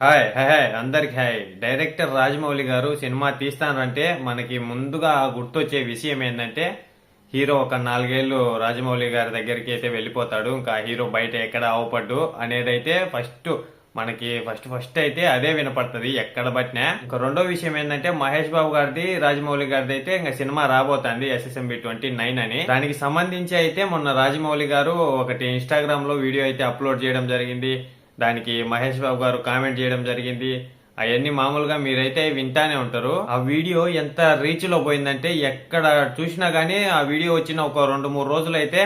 Hi hi hi అందరికి hi. Director Rajamouli garu cinema తీస్తానంటే మనకి ముందుగా గుర్తొచ్చే విషయం ఏంటంటే హీరో ఒక నాలుగేళ్ళు రాజమౌళి గారి దగ్గరికి అయితే వెళ్ళిపోతాడు. ఇంకా హీరో బయట ఎక్కడ అవపడ్డు అనేది అయితే ఫస్ట్ మనకి ఫస్ట్ ఫస్ట్ అయితే అదే వినపడుతుంది ఎక్కడ బట్టినా ఇంకా రెండో విషయం ఏంటంటే మహేష్ బాబు గారిది రాజమౌళి గారిది అయితే ఇంకా సినిమా రాబోతుంది ఎస్ఎస్ఎంబి ట్వంటీ నైన్ అని. దానికి సంబంధించి అయితే మొన్న రాజమౌళి గారు ఒకటి ఇన్స్టాగ్రామ్లో వీడియో అయితే అప్లోడ్ చేయడం జరిగింది. దానికి మహేష్ బాబు గారు కామెంట్ చేయడం జరిగింది. అవన్నీ మామూలుగా మీరైతే వింటానే ఉంటారు. ఆ వీడియో ఎంత రీచ్లో పోయిందంటే ఎక్కడ చూసినా కానీ ఆ వీడియో వచ్చిన ఒక రెండు మూడు రోజులు అయితే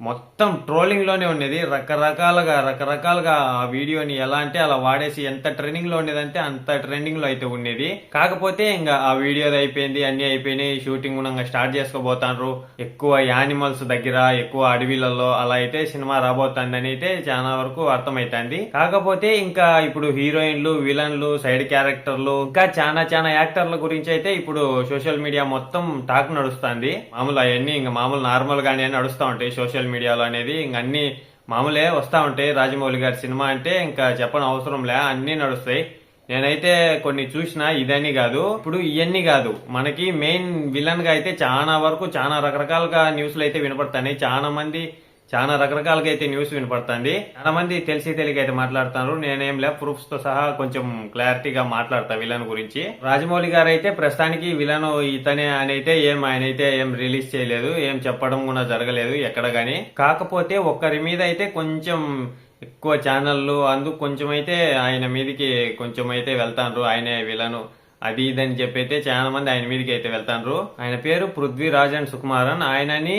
మొత్తం ట్రోలింగ్లోనే ఉండేది. రకరకాలుగా రకరకాలుగా ఆ వీడియోని ఎలా అంటే అలా వాడేసి ఎంత ట్రెండింగ్లో ఉండేదంటే అంత ట్రెండింగ్లో అయితే ఉండేది. కాకపోతే ఇంకా ఆ వీడియోది అయిపోయింది అన్ని అయిపోయినాయి. షూటింగ్ కూడా స్టార్ట్ చేసుకోబోతాండ్రు. ఎక్కువ యానిమల్స్ దగ్గర ఎక్కువ అడవిలలో అలా అయితే సినిమా రాబోతుందని అయితే చాలా వరకు అర్థమైతుంది. కాకపోతే ఇంకా ఇప్పుడు హీరోయిన్లు విలన్లు సైడ్ క్యారెక్టర్లు ఇంకా చాలా చాలా యాక్టర్ల గురించి అయితే ఇప్పుడు సోషల్ మీడియా మొత్తం టాక్ నడుస్తుంది. మామూలు అవన్నీ ఇంకా మామూలు నార్మల్ గానే నడుస్తూ ఉంటాయి. సోషల్ మీడియాలో అనేది ఇంక అన్ని మామూలే వస్తూ ఉంటాయి. రాజమౌళి గారి సినిమా అంటే ఇంకా చెప్పని అవసరం లే అన్నీ నడుస్తాయి. నేనైతే కొన్ని చూసిన ఇదని కాదు ఇప్పుడు ఇవన్నీ కాదు. మనకి మెయిన్ విలన్గా అయితే చాలా వరకు చాలా రకరకాలుగా న్యూస్లు అయితే వినపడతాయి చాలా మంది చాలా రకరకాలుగా అయితే న్యూస్ వినపడుతుంది చాలా మంది తెలిసి తెలియక అయితే మాట్లాడుతున్నారు. నేనేం లే ప్రూఫ్స్తో సహా కొంచెం క్లారిటీగా మాట్లాడతా విలన్ గురించి. రాజమౌళి గారు అయితే ప్రస్తుతానికి విలన్ ఇతనే అని అయితే ఏం ఆయన అయితే ఏం రిలీజ్ చేయలేదు ఏం చెప్పడం కూడా జరగలేదు ఎక్కడ గానీ. కాకపోతే ఒక్కరి మీద అయితే కొంచెం ఎక్కువ ఛానళ్ళు అందుకు కొంచెం అయితే ఆయన మీదకి కొంచెం అయితే వెళ్తాండ్రు. ఆయనే విలను. అది ఇదని చెప్పి అయితే చాలా మంది ఆయన మీదకి అయితే వెళ్తాండ్రు. ఆయన పేరు పృథ్వీరాజ్ అండ్ సుకుమారన్. ఆయనని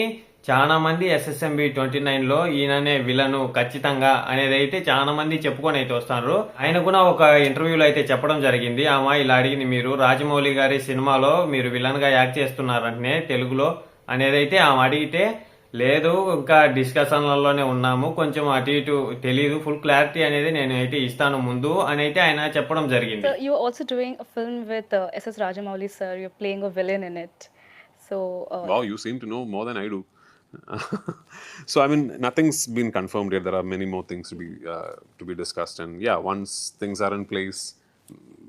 చాలా మంది ఎస్ఎస్ఎంబి ట్వంటీ నైన్లో ఈయననే విలను ఖచ్చితంగా అనేది అయితే చాలా మంది చెప్పుకొని అయితే వస్తారు. ఆయన కూడా ఒక ఇంటర్వ్యూలో అయితే చెప్పడం జరిగింది. ఆమె ఇలా అడిగింది మీరు. రాజమౌళి గారి సినిమాలో మీరు విలన్గా యాక్ట్ చేస్తున్నారంటే తెలుగులో అనేది అయితే ఆమె అడిగితే లేదు ఇంకా డిస్కషన్లలోనే ఉన్నాము. కొంచెం అటు ఇటు తెలియదు ఫుల్ క్లారిటీ అనేది నేను అయితే ఇస్తాను ముందు అని అయితే ఆయన చెప్పడం జరిగింది. So you're also doing a film with uh, SS Rajamouli sir. You're playing a villain in it. So uh, Wow, you seem to know so I mean, nothing's been confirmed yet. There are many more things to be uh, to be discussed, and yeah, once things are in place,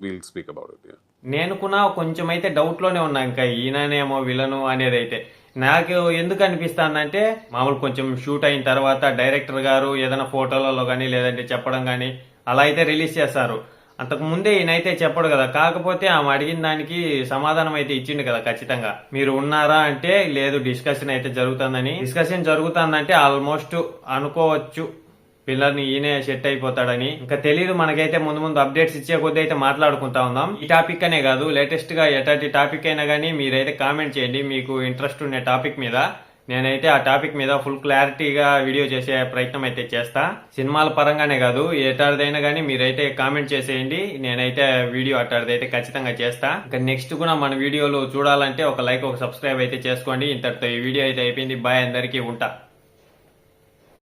we'll speak about it. Yeah. నేను కూడా కొంచెం అయితే డౌట్లోనే ఉన్నా ఇంకా ఈయననేమో villain అనేది అయితే నాకు ఎందుకు అనిపిస్తానంటే మామూలు కొంచెం షూట్ అయిన తర్వాత డైరెక్టర్ గారు ఏదైనా ఫోటోలలో కానీ లేదంటే చెప్పడం కానీ అలా అయితే రిలీజ్ చేస్తారు అంతకుముందే ఈయనైతే చెప్పడు కదా కాకపోతే ఆమె అడిగిన దానికి సమాధానం అయితే ఇచ్చిండు కదా ఖచ్చితంగా. మీరు ఉన్నారా అంటే లేదు డిస్కషన్ అయితే జరుగుతుందని. డిస్కషన్ జరుగుతుందంటే ఆల్మోస్ట్ అనుకోవచ్చు. పిల్లల్ని ఈయనే సెట్ అయిపోతాడని. ఇంకా తెలియదు మనకైతే ముందు ముందు అప్డేట్స్ ఇచ్చే కొద్దీ అయితే మాట్లాడుకుంటా ఉందాం ఈ టాపిక్ అనే కాదు లేటెస్ట్గా ఎట్లాంటి టాపిక్ అయినా కానీ మీరైతే కామెంట్ చేయండి మీకు ఇంట్రెస్ట్ ఉన్న టాపిక్ మీద. నేనైతే ఆ టాపిక్ మీద ఫుల్ క్లారిటీగా వీడియో చేసే ప్రయత్నం అయితే చేస్తా. సినిమాల పరంగానే కాదు ఎటాడిదైనా కానీ మీరైతే కామెంట్ చేసేయండి. నేనైతే వీడియో అట్టాడిదైతే ఖచ్చితంగా చేస్తా. ఇంకా నెక్స్ట్ కూడా మన వీడియోలు చూడాలంటే ఒక లైక్ ఒక సబ్స్క్రైబ్ అయితే చేసుకోండి. ఇంతటితో ఈ వీడియో అయితే అయిపోయింది. బాయ్ అందరికీ ఉంటా.